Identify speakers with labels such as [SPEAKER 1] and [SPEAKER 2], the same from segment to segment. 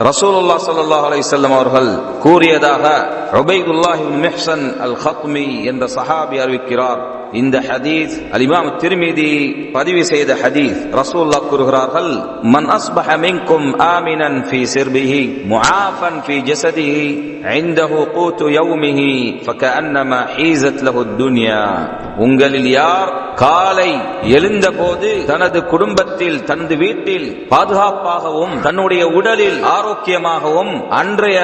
[SPEAKER 1] ரசூலுல்லா சல்லாஹ் அலைவல்லம் அவர்கள் கூறியதாக உபைதுல்லாஹின் மெஹ்சன் அல் ஹத்மி என்ற சஹாபி அறிவிக்கிறார் இந்த ஹதீஸ் அலிமாம் திருமீதி பதிவு செய்த ஹதீஸ் ரசூல்லா கூறுகிறார்கள் மன் அஸ்பஹ மின்கும் ஆமினன் ஃபி சிர்பிஹி முஆஃபன் ஃபி ஜஸதிஹி இந்தஹு கூத்து யௌமிஹி ஃபகஅன்னமா ஹீஸத் லஹு துன்யா உங்களில் யார் காலை எழுந்தபோது தனது குடும்பத்தில் தனது வீட்டில் பாதுகாப்பாகவும் தன்னுடைய உடலில் ஆரோக்கியமாகவும் அன்றைய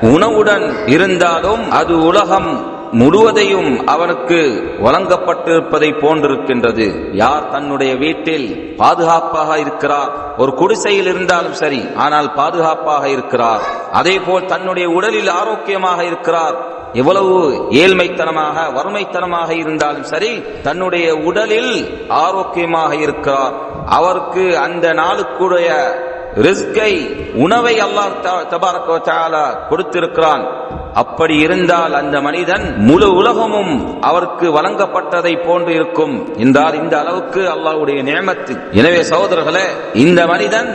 [SPEAKER 1] உணவுடன் இருந்தாலும் அது உலகம் முழுவதையும் அவனுக்கு வழங்கப்பட்டிருப்பதை போன்றிருக்கின்றது. யார் தன்னுடைய வீட்டில் பாதுகாப்பாக இருக்கிறார்? ஒரு குடிசையில் இருந்தாலும் சரி ஆனால் பாதுகாப்பாக இருக்கிறார். அதே போல் தன்னுடைய உடலில் ஆரோக்கியமாக இருக்கிறார். எவ்வளவு ஏழ்மைத்தனமாக வறுமைத்தனமாக இருந்தாலும் சரி தன்னுடைய உடலில் ஆரோக்கியமாக இருக்கிறார். அவருக்கு அந்த நாளுக்குடைய ரிஸ்கை உணவை அல்லாஹ் தபாரக கொடுத்திருக்கிறான். அப்படி இருந்தால் அந்த மனிதன் முழு உலகமும் அவருக்கு வழங்கப்பட்டதை போன்று இருக்கும். என்றால் இந்த அளவுக்கு அல்லாஹ்வுடைய நியமத்து. எனவே சகோதரர்களே இந்த மனிதன்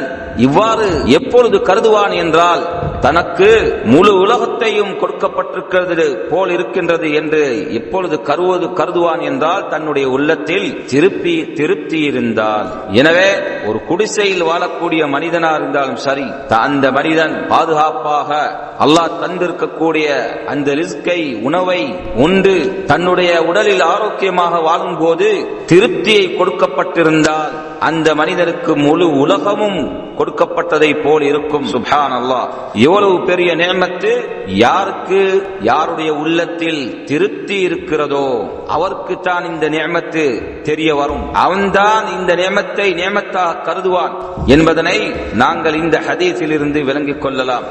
[SPEAKER 1] இவ்வாறு எப்பொழுது கருதுவான் என்றால் தனக்கு முழு உலகத்தையும் கொடுக்கப்பட்டிருக்கிறது போல் இருக்கின்றது என்று எப்பொழுது கருவது கருதுவான் என்றால் தன்னுடைய உள்ளத்தில் திருப்பி திருப்தி இருந்தால் எனவே ஒரு குடிசையில் வாழக்கூடிய மனிதனா இருந்தாலும் சரி அந்த மனிதன் பாதுகாப்பாக அல்லாஹ் தந்திருக்கக்கூடிய அந்த ரிஸ்கை உணவை உண்டு தன்னுடைய உடலில் ஆரோக்கியமாக வாழும் போது திருப்தியை கொடுக்கப்பட்டிருந்தால் அந்த மனிதனுக்கு முழு உலகமும் கொடுக்கப்பட்டதை போல் இருக்கும். சுப்ஹான் அல்லாஹ் எவ்வளவு பெரிய நேமத்து யாருக்கு யாருடைய உள்ளத்தில் திருப்தி இருக்கிறதோ அவருக்கு தான் இந்த நேமத்து தெரிய வரும். அவன்தான் இந்த நேமத்தை நேமத்தாக கருதுவான் என்பதனை நாங்கள் இந்த ஹதீஸில் இருந்து விளங்கிக் கொள்ளலாம்.